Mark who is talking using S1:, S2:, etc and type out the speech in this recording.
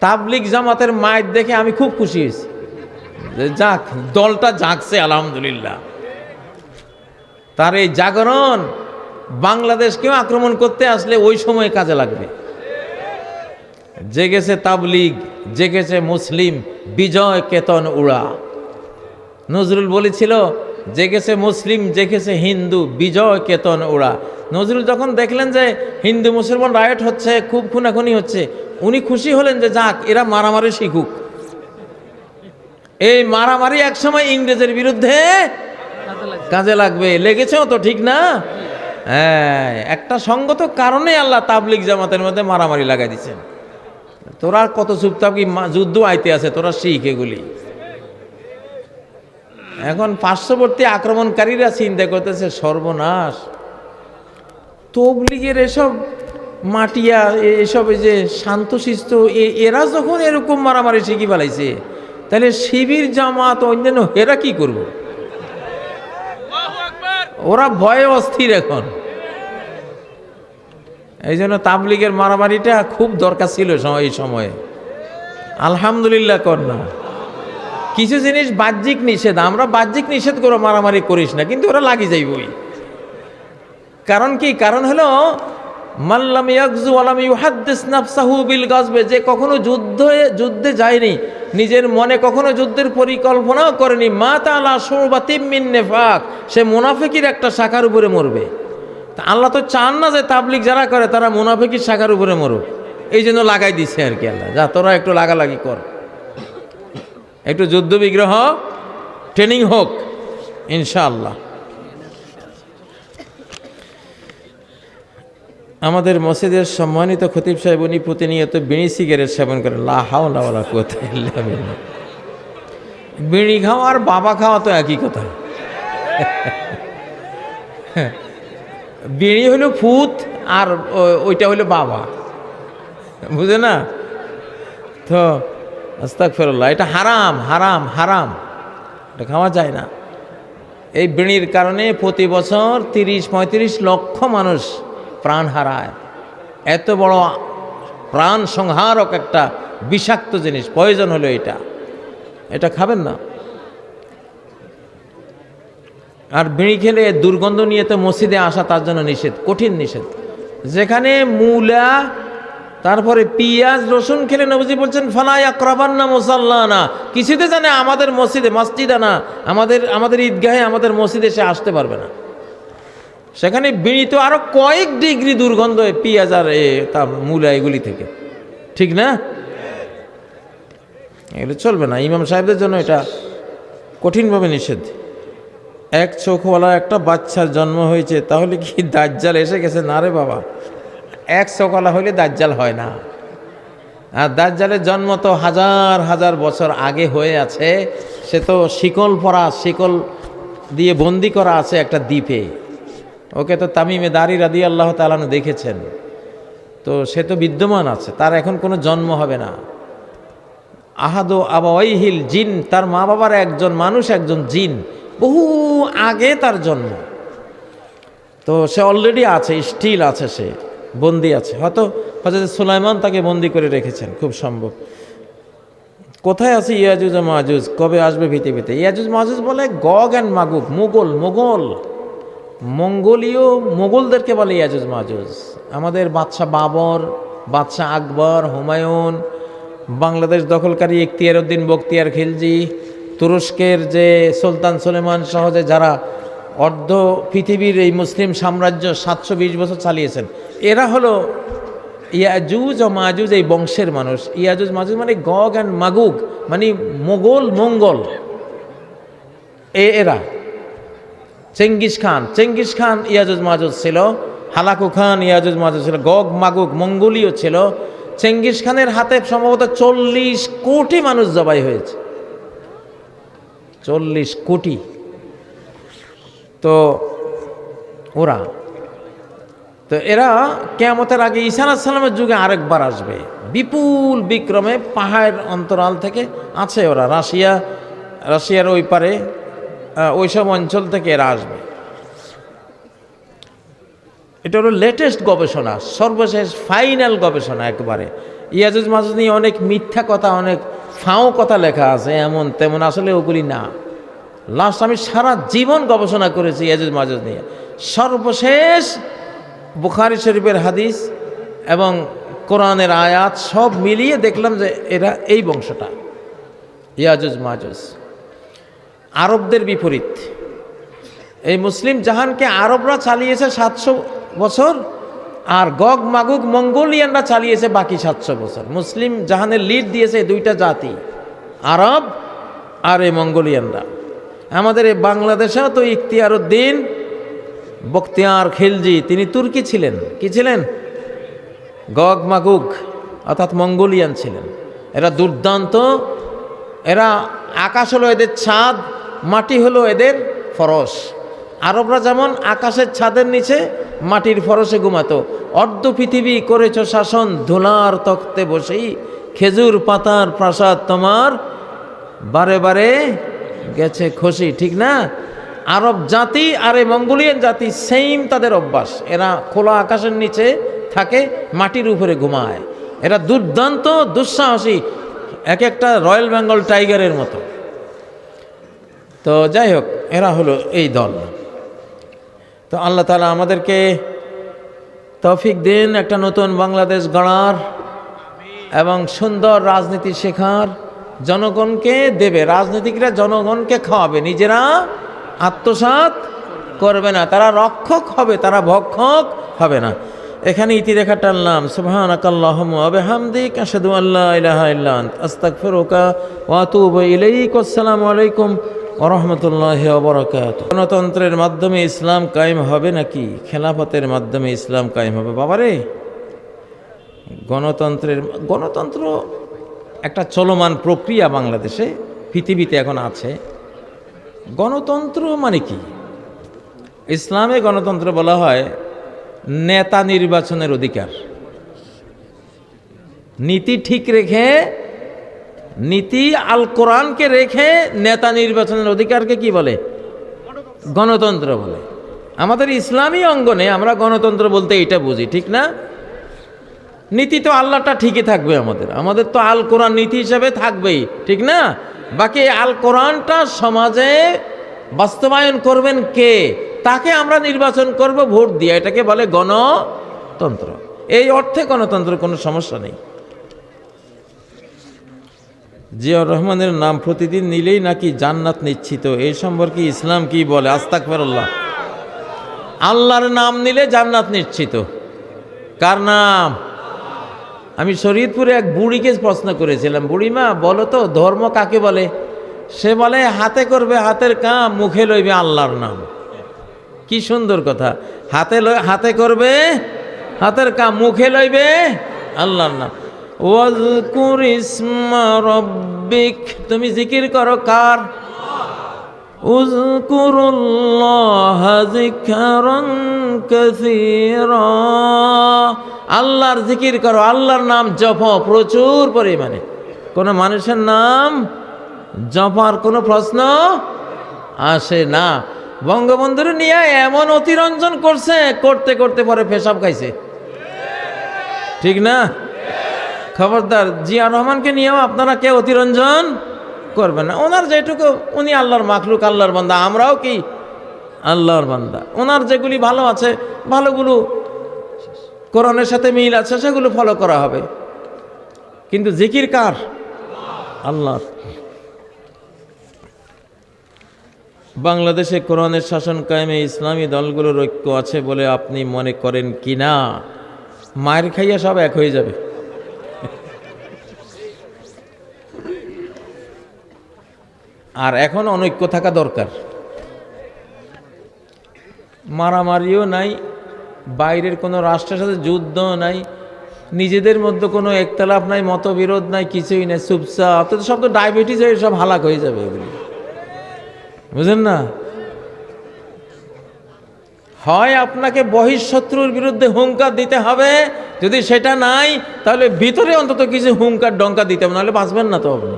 S1: তাবলিক জামাতের মায়ের দেখে আমি খুব খুশি হয়েছি। যাক, দলটা জাগছে, আলহামদুলিল্লাহ। তার এই জাগরণ বাংলাদেশকেও আক্রমণ করতে আসলে ওই সময় কাজে লাগবে। জেগেছে তাবলিগ, জেগেছে মুসলিম, বিজয় কেতন উড়া। নজরুল বলেছিল জেগেছে মুসলিম, জেগেছে হিন্দু, বিজয় কেতন উড়া নজরুল যখন দেখলেন যে হিন্দু মুসলমান রায়ট হচ্ছে, খুব খুনাখুনি হচ্ছে, উনি খুশি হলেন যে যাক, এরা মারামারি শিখুক। এই মারামারি একসময় ইংরেজের বিরুদ্ধে কাজে লাগবে। লেগেছেও তো, ঠিক না? হ্যাঁ একটা সঙ্গত কারণে আল্লাহ তাবলিক জামাতের মধ্যে মারামারি লাগাই দিচ্ছেন। তোরা কত চুপচাপ কি যুদ্ধ আইতে আছে, তোরা শিখ এগুলি। এখন পার্শ্ববর্তী আক্রমণকারীরা চিন্তা করতেছে, সর্বনাশ। তবলিগের এসব মাটিয়া এসব যে শান্তশিষ্ট এরা যখন এরকম মারামারি শিখি ফেলাইছে তাহলে শিবির, জামাত, অন্যান্য এরা কি করব? ওরা ভয়ে অস্থির এখন। এই জন্য তাবলিগের মারামারিটা খুব দরকার ছিল এই সময়ে। আলহামদুলিল্লাহ কর না কিছু জিনিস বাহ্যিক নিষেধ, আমরা বাহ্যিক নিষেধ করে মারামারি করিস না, কিন্তু ওরা লাগি যাইবই কারণ কি? কারণ হলো মাল্লাম ইয়াকজু আলাম ইউহাদ্দিস নাফসাহু বিল গাজবে যে কখনো যুদ্ধে যুদ্ধে যায়নি, নিজের মনে কখনো যুদ্ধের পরিকল্পনাও করেনি মা তালা সৌবাতিম মিন নেফাক, সে মুনাফিকির একটা শাখার উপরে মরবে। তা আল্লাহ তো চান না যে তাবলিক যারা করে, তারা মুনাফিকির শাখার উপরে মরুক। এই জন্য লাগাই দিচ্ছে আর কি আল্লাহ। যা, তোরা একটু লাগালাগি কর। একটু যুদ্ধ বিগ্রহ ট্রেনিং হোক, ইনশাআল্লাহ। আমাদের মসজিদের সম্মানিত খতিব সাহেব, উনি প্রতিনিয়ত বিড়ি সিগারেট সেবন করেন। লাহাওয়ালা কোথায় বিড়ি খাওয়া আর বাবা খাওয়া তো একই কথা। বিড়ি হলো ফুত আর ওইটা হলো বাবা। বুঝে না? তো আস্তাক ফেরল্লাহ এটা হারাম হারাম হারাম। এটা খাওয়া যায় না। এই বিড়ির কারণে প্রতি বছর তিরিশ, পঁয়ত্রিশ লক্ষ মানুষ প্রাণ হারায়। এত বড় প্রাণ সংহারক একটা বিষাক্ত জিনিস, প্রয়োজন হলো এটা। এটা খাবেন না। আর বিড়ি খেলে দুর্গন্ধ নিয়ে তো মসজিদে আসা তার জন্য নিষেধ, কঠিন নিষেধ। যেখানে মূলা তারপরে পিঁয়াজ, রসুন খেলে নবজি বলছেন ফালাই আক্রাবান না মুসাল্লা না কিছুতে জানে আমাদের মসজিদে মসজিদে না, আমাদের আমাদের ঈদগাহে আমাদের মসজিদে সে আসতে পারবে না। সেখানে বিড়ি তো আরও কয়েক ডিগ্রি দুর্গন্ধ পিঁয়াজ আর এ তা মূলা এগুলি থেকে। ঠিক না? এগুলো চলবে না। ইমাম সাহেবদের জন্য এটা কঠিনভাবে নিষেধ। এক চোখওয়ালা একটা বাচ্চার জন্ম হয়েছে, তাহলে কি দাজ্জাল এসে গেছে? না রে বাবা। এক চোখওয়ালা হলে দাজ্জাল হয় না। আর দাজ্জালের জন্ম তো হাজার হাজার বছর আগে হয়ে আছে। সে তো শিকল পরা, শিকল দিয়ে বন্দি করা আছে একটা দ্বীপে। ওকে তো তামিমে দাঁড়ি রাদি আল্লাহ তালানো দেখেছেন। তো সে তো বিদ্যমান আছে, তার এখন কোনো জন্ম হবে না। আহাদো আবাইহিল জিন, তার মা বাবার একজন মানুষ, একজন জিন, বহু আগে তার জন্ম। তো সে অলরেডি আছে স্টিল আছে সে। বন্দি আছে। হয়তো হজরত সুলাইমান তাকে বন্দি করে রেখেছেন, খুব সম্ভব। কোথায় আছে ইয়াজুজ ও মাজুজ? কবে আসবে পৃথিবীতে? ইয়াজুজ মাজুজ বলে Gog and Magog Mughal Mogol মঙ্গোলীয় মোগলদেরকে বলে ইয়াজুজ মাজুজ। আমাদের বাদশাহ বাবর, বাদশাহ আকবর, হুমায়ুন, বাংলাদেশ দখলকারী ইখতিয়ার উদ্দিন বখতিয়ার খিলজি, তুরস্কের যে সুলতান সুলেমান সহজে যারা অর্ধ পৃথিবীর এই মুসলিম সাম্রাজ্য সাতশো বিশ বছর চালিয়েছেন। এরা হলো ইয়াজুজ ও মাজুজ এই বংশের মানুষ। ইয়াজুজ, মাজুজ মানে গগ অ্যান্ড মাগুগ মানে মোগল, মঙ্গল। এ, এরা। Genghis Khan. চেঙ্গিস খান, ইয়াজুজ, মাজুজ ছিল। হালাকু খান, ইয়াজুজ, মাজুজ ছিল। গগ, মাগুগ, মঙ্গোলীয় ছিল। চেঙ্গিস খানের হাতে সম্ভবত চল্লিশ কোটি মানুষ জবাই হয়েছে। চল্লিশ কোটি। তো ওরা, তো এরা কেয়ামতের আগে ঈসা সালামের যুগে আরেকবার আসবে। বিপুল বিক্রমে পাহাড় অন্তরাল থেকে আছে ওরা, রাশিয়া, রাশিয়ার ওই পারে ওইসব অঞ্চল থেকে এরা আসবে। এটা হলো লেটেস্ট গবেষণা, সর্বশেষ ফাইনাল গবেষণা একবারে। ইয়াজুজ মাজুজ নিয়ে অনেক মিথ্যা কথা, অনেক ফাও কথা লেখা আছে, এমন তেমন আসলে ওগুলি না। লাস্ট আমি সারা জীবন গবেষণা করেছি ইয়াজুজ মাজুজ নিয়ে। সর্বশেষ বুখারি শরীফের হাদিস এবং কোরআনের আয়াত সব মিলিয়ে দেখলাম যে এরা এই বংশটা ইয়াজুজ মাজুজ আরবদের বিপরীত। এই মুসলিম জাহানকে আরবরা চালিয়েছে সাতশো বছর আর গগ, মাগুগ, মঙ্গোলিয়ানরা চালিয়েছে বাকি সাতশো বছর। মুসলিম জাহানের লিড দিয়েছে দুইটা জাতি, আরব আর এই মঙ্গোলিয়ানরা। আমাদের এই বাংলাদেশেও তো ইখতিয়ার উদ্দিন, বখতিয়ার খিলজি, তিনি তুর্কি ছিলেন। কি ছিলেন? গগ মাগুগ, অর্থাৎ মঙ্গোলিয়ান ছিলেন। এরা দুর্দান্ত, এরা আকাশ হলো এদের ছাদ, মাটি হলো এদের ফরস। আরবরা যেমন আকাশের ছাদের নিচে মাটির ফরসে ঘুমাতো, অর্ধ পৃথিবী করেছ শাসন, ধুলার তক্তে বসেই খেজুর পাতার প্রাসাদ তোমার, বারে বারে গেছে খুশি, ঠিক না? আরব জাতি আর এই মঙ্গোলিয়ান জাতি সেম তাদের অভ্যাস। এরা খোলা আকাশের নিচে থাকে, মাটির উপরে ঘুমায়। এরা দুর্দান্ত, দুঃসাহসী, এক একটা রয়্যাল বেঙ্গল টাইগারের মতো। তো যাই হোক, এরা হলো এই দল। তো আল্লাহ তালা আমাদেরকে তৌফিক দিন, একটা নতুন বাংলাদেশ গড়ার এবং সুন্দর রাজনীতি শেখার। জনগণকে দেবে, রাজনীতিকরা জনগণকে খাওয়াবে, নিজেরা আত্মসাৎ করবে না, তারা রক্ষক হবে, তারা ভক্ষক হবে না। এখানে ইতিরেখা টানলাম সুবহানাকাল্লাহুম বিহামদিক রাহমাতুল্লাহি বারাকাতুহু। গণতন্ত্রের মাধ্যমে ইসলাম কায়েম হবে নাকি? খেলাফতের মাধ্যমে ইসলাম কায়েম হবে? বাবারে, গণতন্ত্রের, গণতন্ত্র একটা চলমান প্রক্রিয়া বাংলাদেশে, পৃথিবীতে এখন আছে। গণতন্ত্র মানে কি? ইসলামে গণতন্ত্র বলা হয় নেতা নির্বাচনের অধিকার। নীতি ঠিক রেখে, নীতি আল কোরআনকে রেখে নেতা নির্বাচনের অধিকারকে কি বলে? গণতন্ত্র বলে। আমাদের ইসলামী অঙ্গনে আমরা গণতন্ত্র বলতে এটা বুঝি, ঠিক না? নীতি তো আল্লাহটা ঠিকই থাকবে আমাদের। আমাদের তো আল কোরআন নীতি হিসাবে থাকবেই, ঠিক না? বাকি আল কোরআনটা সমাজে বাস্তবায়ন করবেন কে? তাকে আমরা নির্বাচন করব, ভোট দিয়ে। এটাকে বলে গণতন্ত্র। এই অর্থে গণতন্ত্র কোনো সমস্যা নেই। জিয়াউর রহমানের নাম প্রতিদিন নিলেই নাকি জান্নাত নিশ্চিত। এই সম্পর্কে ইসলাম কি বলে? আস্তাক ফেরল্লাহ আল্লাহর নাম নিলে জান্নাত নিশ্চিত। কার নাম? আমি শরীয়তপুরে এক বুড়িকে প্রশ্ন করেছিলাম, বুড়িমা, বলো তো, ধর্ম কাকে বলে? সে বলে, হাতে করবে হাতের কাম, মুখে লইবে আল্লাহর নাম। কি সুন্দর কথা। হাতে হাতে করবে হাতের কাম, মুখে লইবে আল্লাহর নাম। ওয়াজকুর ইসমা রব্বিক, তুমি জিকির করো কার? উজকুরুল্লাহ যিকরান কাসীরা। আল্লাহর জিকির করো, আল্লাহর নাম জপ প্রচুর পরিমাণে। কোনো মানুষের নাম জপার কোনো প্রশ্ন আসে না। বঙ্গবন্ধুর নিয়ে এমন অতিরঞ্জন করছে, করতে করতে পরে পেশাব খাইছে। ঠিক না? খবরদার, জিয়া রহমানকে নিয়েও আপনারা কে অতিরঞ্জন? করবেন না। ওনার যেটুকু, উনি আল্লাহর মাখলুক, আল্লাহর বান্দা। আমরাও কি? আল্লাহর বান্দা। ওনার যেগুলি ভালো আছে, ভালোগুলো কোরআনের সাথে মিল আছে, সেগুলো ফলো করা হবে। কিন্তু জিকির কার? আল্লাহর। বাংলাদেশে কোরআনের শাসন কায়েমে ইসলামী দলগুলোর ঐক্য আছে বলে আপনি মনে করেন কি না মায়ের খাইয়া সব এক হয়ে যাবে। আর এখন অনৈক্য থাকা দরকার। মারামারিও নাই, বাইরের কোনো রাষ্ট্রের সাথে যুদ্ধ নাই, নিজেদের মধ্যে কোনো একতলাপ নাই, মতবিরোধ নাই, কিছুই নাই, চুপচাপ তো সব তো ডায়াবেটিস হয়ে সব হালাক হয়ে যাবে এগুলি। বুঝলেন না? হয় আপনাকে বহিঃশত্রুর বিরুদ্ধে হুঙ্কার দিতে হবে, যদি সেটা নাই, তাহলে ভিতরে অন্তত কিছু হুঙ্কার, ডঙ্কা দিতে হবে, নাহলে বাঁচবেন না তো আপনি।